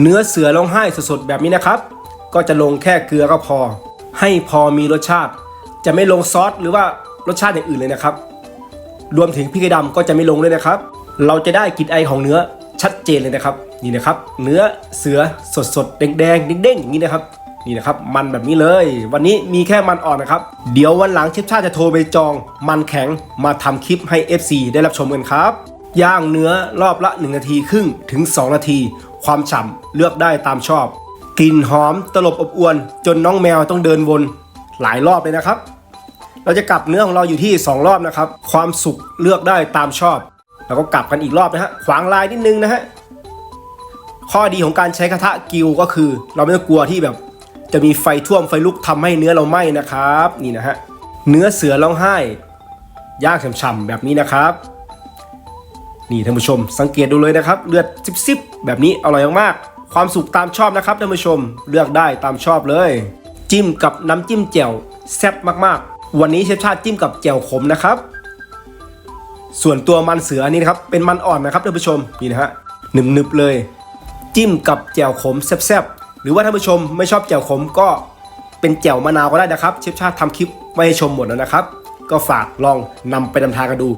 เนื้อเสือร้องไห้สดๆแบบนี้นะครับ ก็จะลงแค่เกลือก็พอ ให้พอมีรสชาติ จะไม่ลงซอสหรือว่ารสชาติอย่างอื่นเลยนะครับ รวมถึงพริกดำก็จะไม่ลงด้วยนะครับ เราจะได้กลิ่นไอของเนื้อชัดเจนเลยนะครับนี่นะครับ เนื้อเสือสดสดๆแดงแดงๆเด้งๆอย่างนี้นะครับนี่นะครับ มันแบบนี้เลย วันนี้มีแค่มันอ่อนนะครับ เดี๋ยววันหลังเชฟชาติจะโทรไปจอง มันแข็งมาทำคลิปให้ FC ได้รับชมกันครับ ย่างเนื้อรอบละ 1 นาทีครึ่งถึง 2 นาที ความฉ่ำเลือกได้ตามชอบ กลิ่นหอมตลบอบอวน จนน้องแมวต้องเดินวนหลายรอบเลยนะครับ เราจะกลับเนื้อของเราอยู่ที่ 2 รอบนะครับ ความสุกเลือกได้ตามชอบ แล้วก็กลับกันอีกรอบนะฮะขวางลายนิดนึงนะฮะข้อดีของการใช้กระทะกิวก็คือ เราไม่ต้องกลัวที่แบบ จะมีไฟท่วมไฟลุกทำให้เนื้อเราไหม้นะครับ นี่นะฮะเนื้อเสือร้องไห้ย่างฉ่ำๆแบบนี้นะครับ นี่ท่านผู้ชม สังเกตดูเลยนะครับ เลือดซิบๆแบบนี้อร่อยมากๆความสุกตามชอบนะครับท่านผู้ชมเลือกได้ตามชอบเลย จิ้มกับน้ำจิ้มแจ่วแซ่บมากๆ วันนี้เชฟชาติจิ้มกับแจ่วขมนะครับ ส่วนตัวมันเสือนี่นะครับเป็นมันอ่อนนะครับท่านผู้ชมนี่นะฮะหนึบๆเลย จิ้มกับแจ่วขมแซ่บๆหรือว่าท่านผู้ชมไม่ชอบแจ่วขมก็เป็นแจ่วมะนาวก็ได้นะครับ เชฟชาติทำคลิปไว้ให้ชมหมดแล้วนะครับ ก็ฝากลองนำไปนำทางกันดู